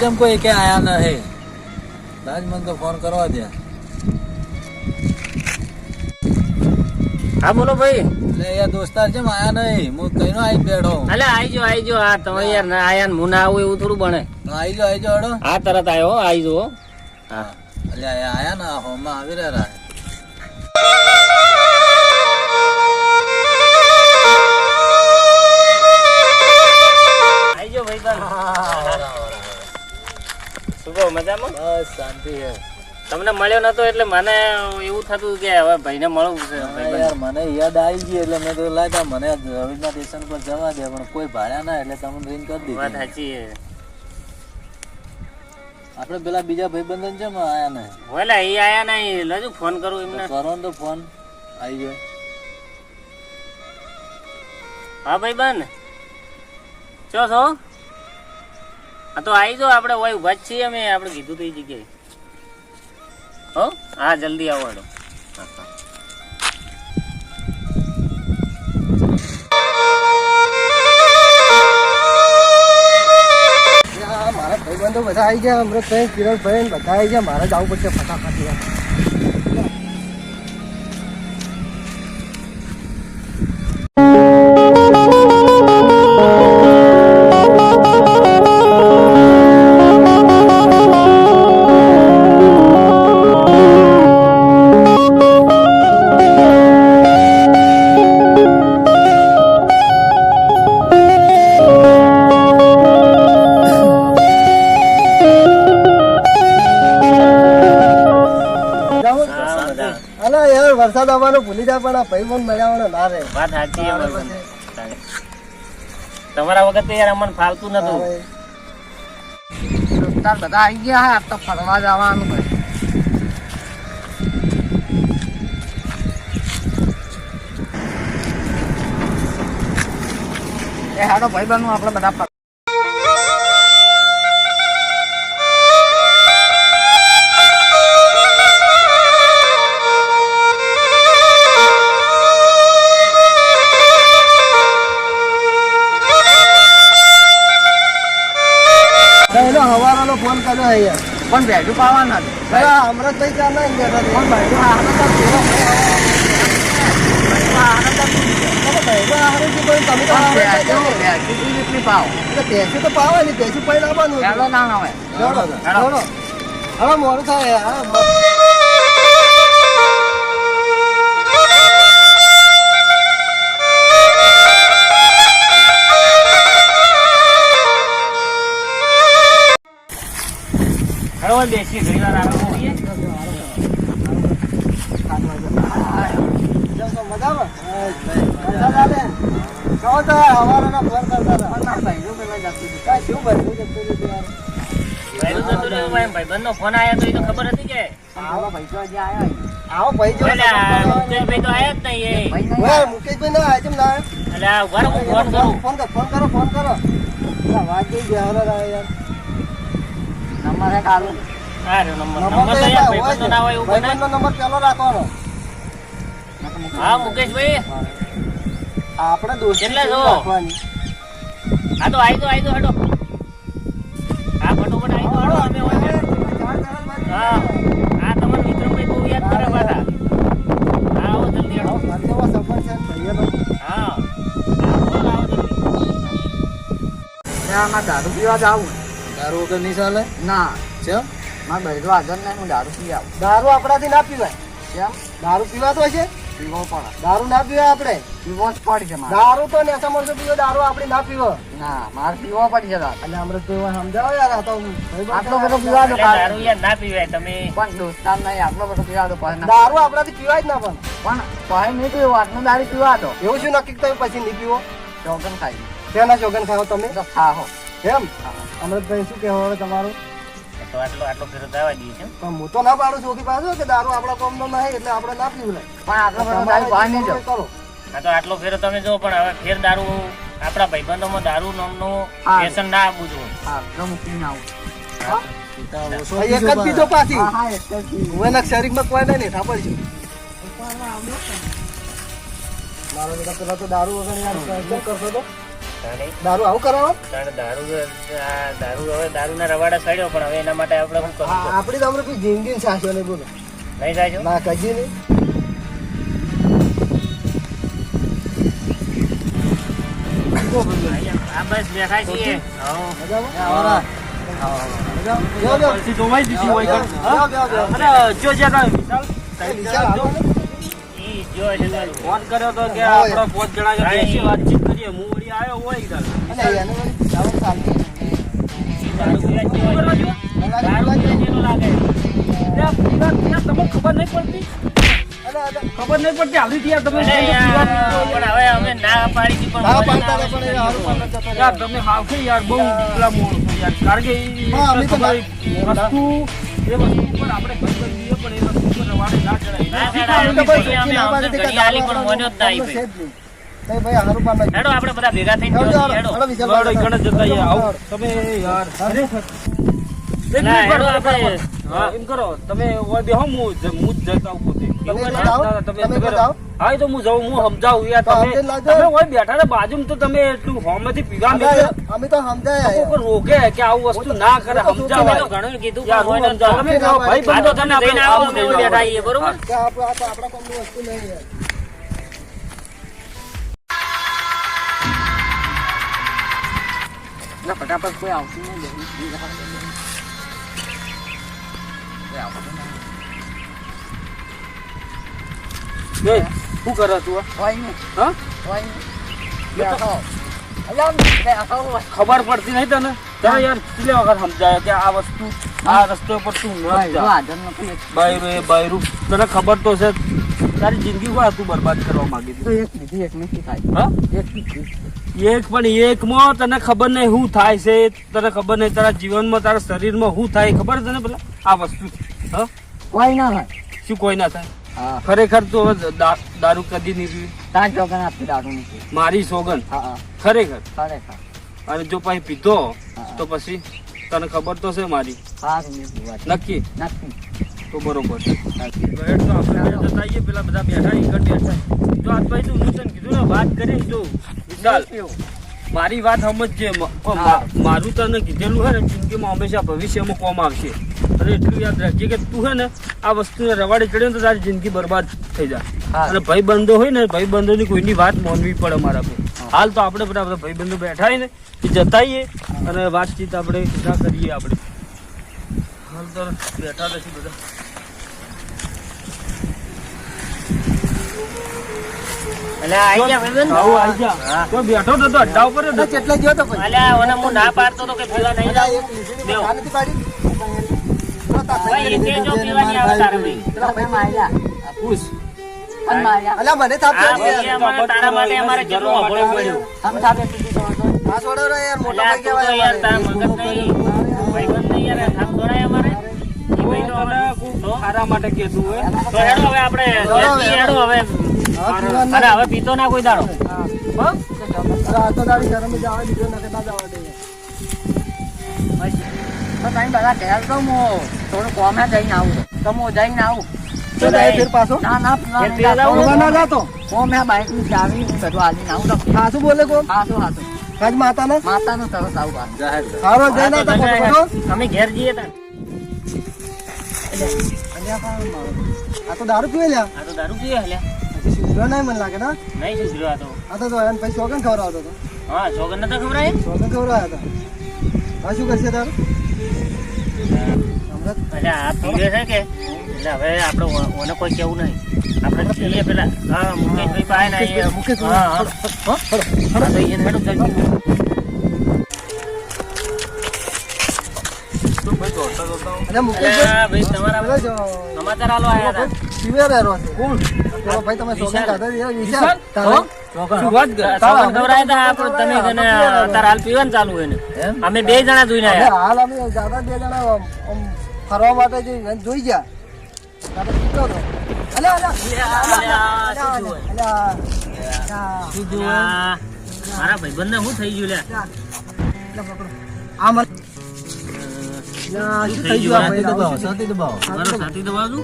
કેમ કોઈ કે આયા નહીં. લાજ મને તો ફોન કરવા દે. હા બોલો ભાઈ. એટલે યાર દોસ્તાર કેમ આયા નહીં. હું કઈનો આવી બેઠો અલે આઈજો આઈજો હા તમે યાર ના આયા ને હું ના આવું એવું થોડું બને. તો આવી જાઓ હડો. હા તરત આવ્યો આઈજો હા. એટલે આયા આયા ને હોમાં આવી રહ્યા શું કહો મજામાં? બસ શાંતિ છે. તમને મળ્યો નતો એટલે મને એવું થતું કે હવે ભાઈને મળવું છે. યાર મને યાદ આવી ગઈ એટલે મેં તો લાગ્યા મને રવિના સ્ટેશન પર જવા દે પણ કોઈ ભાડ્યા ના એટલે તમને રિંગ કરી વાત સાચી છે. આપણે પેલા બીજા ભાઈબંધન છે માં આયા ને? ઓલા એ આયા નહીં લજુ ફોન કરું એમને. કરો તો ફોન આવી ગયો. હા ભાઈ બન ચો છો? હા, તો આવી જાઓ આપણે હોય ઊભા જ છીએ અમે, આપણે કીધું તો એ જગ્યાએ. હો, હા, જલ્દી આવો હેડો. મારા ભાઈબંધો બધા આવી ગયા, અમૃતભાઈ, કિરણભાઈ બધા આવી ગયા, મારે જવું પડશે ફટાફટ. વરસાદ આવવાનો ભૂલી જાય પણ આ ભાઈબંધ મળ્યા ના રે વાત સાચી છે તમારા વખત તો યાર અમને ફાલતું નતું. દોસ્તાર બધા આવી ગયા હા તો ફરવા જવાનું એ હાડો ભાઈ નું આપણે બધા હવારાનો ફોન કર્યો યાર. પણ ભેજું પાવાના અરે અમૃતભાઈ ચાર ના ગયા હતા પણ ભાઈ આનંદ તો પૈસા નહીં પેસું પૈન આવવાનું હવે. મોડું થાય રહ્યું યાર ભાઈનું જતું રહ્યું ભાઈ ભાઈબંધનો ફોન આવ્યો તો એ તો ખબર હતી કે આવો ભાઈ જો ઓલા મુકેશભાઈ તો આયા જ નહીં એ. મુકેશભાઈ ના આજે ના આવ્યો? એટલે ઊભા ફોન કરું, ફોન કરો ફોન કરો ફોન કરો ગયા હવે યાર નંબર હા નંબર નંબર નંબર તો તો યાર ભાઈબંધનો ના હોય એવું બને. નંબર પેલો રાખવાનો. હા મુકેશભાઈ. આપણે દોસ્તી એટલે છો? હા તો આવી દો આવી દો હેડો હા ફટોફટ આવી દો હેડો અમે હા હા તમારા વિક્રમભાઈ બહુ યાદ કરે પાછા. હા આવો જલ્દી હેડો હા આવો જલ્દી. દારૂ પીવા જાવું. દારૂ વગર નહીં ચાલે? ના. છે? મારા ભાઈ તો હાજર હું દારૂ પી આવું. દારૂ આપણાથી ના પીવાય. કેમ દારૂ પીવાતો છે પીવો પણ. દારૂ ના પીવાય આપણે? પીવો જ પડશે દારૂ તો ને મળશે પીવો દારૂ આપણે ના પીવો. ના મારે પીવો પડશે અને અમૃત પીવો સમજાવો યાર આ તો આટલો બધો પીવા દો દારૂ યાર ના પીવાય તમે. પણ દોસ્તાર નહીં આટલો બધો પીવા દો દારૂ આપણાથી પીવાય જ ના પણ. પણ પછી નહીં પીવો આટલું દારૂ પીવા દો એવું શું નક્કી તમે પછી નહીં પીવો? ચોગન ખાઈ. શેના ચોગન ખાઓ તમે? ખાઓ. એમ અમૃતભાઈ શું કહેવું હવે તમારું? તો આટલો આટલો ફેરો દાવા દઈએ છે. પણ હું તો ના પાડું છું પાછો કે દારૂ આપણા કોમનો નહીં એટલે આપણે ના પીવું પણ આટલો ફેરો દારૂ બહાર નહીં કરો. હા તો આટલો ફેરો તમે જો પણ હવે ફેર દારૂ આપણા ભાઈબંધોમાં દારૂ નામનું વ્યસન ના આપવું જોઈએ. હા તો મૂકીને આવું. એક જ પીધો પાછી. હું એના શરીરમાં કોઈ નહીં છું. મારો બેટા પેલા તો દારૂ વગર કરતો શું કરશો તો? તાણે દારૂ આવું કરાવો દારૂ દારૂ હવે દારૂના રવાડા સડ્યો પણ હવે એના માટે આપણે શું કરવું આપણી તો આપણે કોઈ જિંદગી સાચો નહીં બોલો. નહીં સાચો? ના કજી નહીં. બસ બેઠા છીએ. જોવાઈ દીધી હોય જો જે કાંઈ વિશાલ કઈ વિચાર આવો. ને? ઈ જો છે તારું. ફોન કર્યો તો કે આપણે પાંચ જણા. વાતચીત કરીએ હું વળી આવ્યો હોય ઈધર. અને વળી દારૂ ચાલતી નથી. ઈ દારૂ પીવા જેવો ખબર નહીં પડતી? ખબર નહીં હાલી તમે. પણ હવે અમે ના પાડી પણ પાડતા યાર તમે હાવ યાર બહુ પેલા યાર. કારણ કે ના- વસ્તુ એ વસ્તુ ઉપર આપણે ખબર દઈએ પણ એ વસ્તુ ઉપર રવાડે ના ચડાય. ના ના ચડાય. અમે તો ભાઈ અમે ના અમને પાડી હતી કે ઘડી આલી પણ દારૂ મોન્યો જ ના આપણને હેડો આપણે બધા ભેગા થઈને જતા તમે યાર. ખરેખર એક મિનિટ આપણે. એમ કરો તમે ઓય બેહો હું હું જ જતા આવું પોતે. તમે તમે બતાવો, ના, તમે તમે કરો. બતાવો. હા તો હું જાઉં હું સમજાવું યાર. તમે તમે ઓય બેઠા ને બાજુમાં તો તમે એટલું હોમેથી પીવા અમે અમે તો સમજાયા કોઈ રોકે કે આવું વસ્તુ ના કરે તો ઘણું કીધું યાર, હું મોન્યો જ સમજાવું. ના. તમે ભાઈ બંધો તમે તમે જઈને આવો બેઠા બરોબર? કે આપણે આ તો આપણા કામની વસ્તુ નહીં યાર. ફટાફટ કોઈ આવતું નહીં એ, શું કરે તું આ? હોય નહીં હા હોય નહીં બેઠો અલ્યા બેઠો ખબર પડતી નહીં તને તને યાર કેટલી વખત સમજાય કે આ વસ્તુ આ રસ્તે પર તું ન ભાઈ જા. હાજર નથી બાયરું એ બાયરું તને ખબર તો છે તારી જિંદગી કોઈ તું બરબાદ કરવા માંગી તો એક લીધી એક નથી થાય હા એક લીધી એક પણ એકમાં તને ખબર નહીં શું થાય છે તને ખબર નહીં તારા જીવનમાં તારા શરીરમાં શું થાય ખબર છે તને પેલા? આ વસ્તુ હ? કોઈ ના થાય. શું કોઈ ના થાય? હા. ખરેખર તો દારૂ કદી નહીં પીવી તાર ચોકન આપી દારૂ નથી મારી સોગન? હા હા. ખરેખર? ખરેખર. અને જો પછી પીધો તો પછી તને ખબર તો છે મારી. નક્કી? નથી તો બરોબર છે. તો આપણે જતા આવીએ, પેલા બધા બેઠા કણ બેઠા. જો આજ ભાઈ તું હું તને કીધું ને વાત કરી જો વિશાલ મારી વાત સમજજે મારું તને કીધેલું હે ને જિંદગીમાં હંમેશા ભવિષ્યમાં કોમ આવશે. અને એટલું યાદ રાખજે કે તું હે ને આ વસ્તુને રવાડે ચડ્યો ને તો તારી જિંદગી બરબાદ થઈ જાય. અને ભાઈ બંધો હોય ને ભાઈ બંધોની કોઈની વાત માનવી પડે મારા પર. હાલ તો આપણે બધા ભાઈ બંધો બેઠા ને એ જતાઈએ અને વાતચીત આપણે ના કરીએ આપણે. હાલ તો બેઠા નથી બધા. બેઠો તો અડ્ડા ઉપર. કેટલે ગયો તો હું ના પાડતો તો કે નહીં જાઉં. પૂછ. મને. અમારે તારા માટે અમારે કેટલું અભળું પડ્યું. તમે સાબે પીધી તો હતો. આ છોડો રે યાર મોટા ભાઈ તું યાર તારા મગજ નહીં. ભાઈબંધ નહીં યાર, થાપ છોડાય અમારે. ભાઈ તો તને હવે- કોક તો? ખારા માટે કહેતું હે તો હેડો હવે આપણે ઘેરથી હેડો હવે હા, પીવાનું અરે હવે પીતો ના કોઈ દાડો. હા. અરે આ તો તારી શરમ જ આવવા દીધો નથી, ના જવા દે. તો તમે બધા ઘેર તો હું થોડું કોમે જઈને આવું. તો હું જઈને આવું. તો જાય ફેર પાછો? ના ના પીવા ઘેર નહીં પીવા જાતો. પીવા ના જાતો? કોમે ચાવી બધું હાલીને આવું તો. ખાસું બોલે કોણ? હાથું હાથું આજ માતાને? માતાનું તરસ આવું બાર હારો હા, જઈને તો તો અમે ઘેર જઈએ તાન. અલ્યા આ તો દારૂ પીવે લ્યા. આ તો દારૂ પીએ હલ્યા હજી સુધર્યો નહીં મને લાગે ના? નહીં સુધર્યો આ તો. આ તો એને પછી સોગન ખવડાવતો હતો. હા છોકર નતા ખવડાય? સોગન ખવડાવ્યા હતા. હા શું કરશે તારું? એટલે આ પીવે છે કે? એટલે હવે આપણે ઓને કોઈ કેવું નહીં. આપણે જઈએ પેલા હા મુકેશભાઈ પાસે ને એ- મુકેશ, હા હા. તમારા સમાચાર આલો આયા હતા. છે કોણ? ભાઈ તમે સોગન વિશાલ? તારે- ને. અમે બે જણા જોઈને હાલ અમે દાદા બે જણા ફરવા માટે જોઈ ગયા. મારા ભાઈ ભાઈબંધને શું થઈ ગયું લે આ મને અલ્યા, શું થઈ ગયું? આ ભાઈને? મારો સાથી દબાવજો.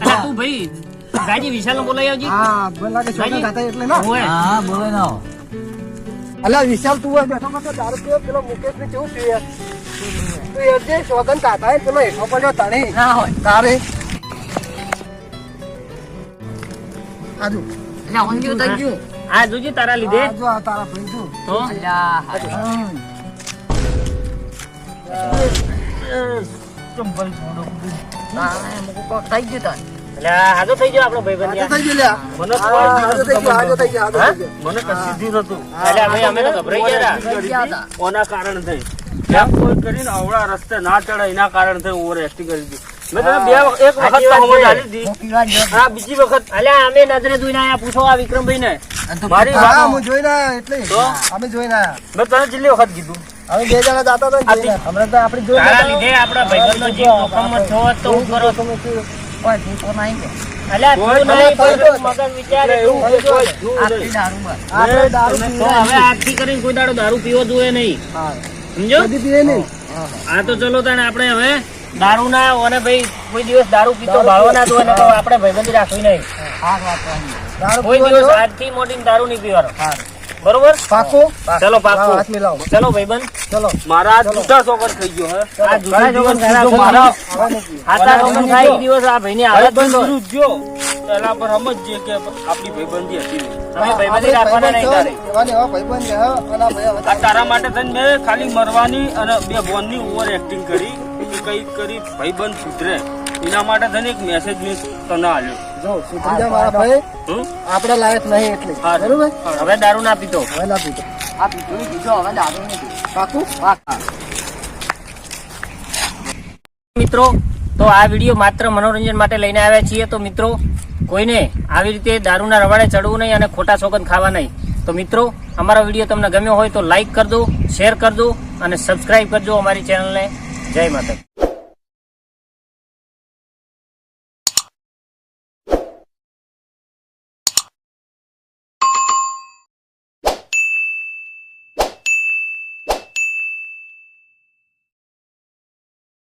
અલ્યા, તું ભાઈ ગાજી વિશાલ આવજી. હા ખાતા એટલે ના. અલા વિશાલ તું હોય બેઠો બેઠો દારૂ પીવો પેલો મુકેશ ને કેવું પીવે? તું એ જે સોગન કાકા પેલો હેઠો પડ્યો તણી. ના હોય. તારે? આજુ એટલે ઊંધિયું થઈ ગયું. આ જોજે તારા લીધે. આ જો તારા ભાઈ જો. તો અલ્યા હાય. હાજો થઈ ગયો આપણો મને કશી નતું એટલે અમે તો ગભરાઈ ગયા હતા. કારણે થઈ કોઈ કરીને અવળા રસ્તે ના. ચડે એના કારણ થઈ ઓવર એક્ટિંગ કરી દીધી મેં તને બે એક વખત તો? સમજ આલી હતી હું બીજી વખત અલ્યા અમે નજરે જોઈને આયા પૂછો આ વિક્રમભાઈ ને મારી વાત હું જોઈને એટલે અમે જોઈને મેં તને જેટલી વખત કીધું. અમે બે જણા જતા હતા ને હમણાં તો આપણે જો તારા લીધે આપણા ભાઈબંધનો જીવ જોખમમાં હોત તો હું કરો તમે શું? કોઈ તો નહીં કે. અલ્યા તું નહીં પણ મગજ વિચારે એવું નહીં. દારૂ. આપણે દારૂ તો હવે આખી કરીને કોઈ દાડો દારૂ પીવો જોઈએ નહીં. હા. સમજો? કદી પીવે નહીં. આ તો ચલો તને આપણે હવે દારૂ ના અને ભાઈ કોઈ દિવસ દારૂ પીતો ભાળવો ના તો ને આપણે ભાઈબંધી રાખવી નહીં. હા. વાત કોઈ દિવસ આજથી મોટી દારૂ નહીં પીવાનો. હા. બરોબર? પાકું? ચલો પાકો પાકું. હાથ મિલાવો ચલો ભાઈબંધ. ચલો. મારા જૂઠા ચોકર થઈ ગયો હે. આ જૂઠા ખરા મારા. હાથા જોગન થાય દિવસ આ ભાઈની હાલત બંધ. વિરુદ્ધ એના પર સમજજે કે આપણી ભાઈબંધી હતી. તમે ભાઈબંધી રાખવાના નહીં તારે. આ તારા માટે થઈને મેં ખાલી મરવાની અને બે બોનની ઓવર એક્ટિંગ કરી. કઈ કરી ભાઈબંધ સુધરે. એના માટે થઈને એક મેસેજ મેં તને આલ્યો જો સુધરી જા મારા ભાઈ. આપણે લાયક નહીં એટલે. બરોબર? હવે દારૂ ના પીતો હવે ના પીતો આ પીધું ય પીધો, હવે દારૂ નહીં પીવું. પાકું? પાક્કા. મિત્રો તો આ વીડિયો માત્ર મનોરંજન માટે લઈને આવ્યા છીએ. તો મિત્રો કોઈને આવી રીતે દારૂના રવાડે ચડવું નહીં અને ખોટા સોગંદ ખાવા નહીં. તો મિત્રો અમારો વીડિયો તમને ગમ્યો હોય તો લાઈક કરજો શેર કરજો અને સબસ્ક્રાઈબ કરજો અમારી ચેનલને જય માતા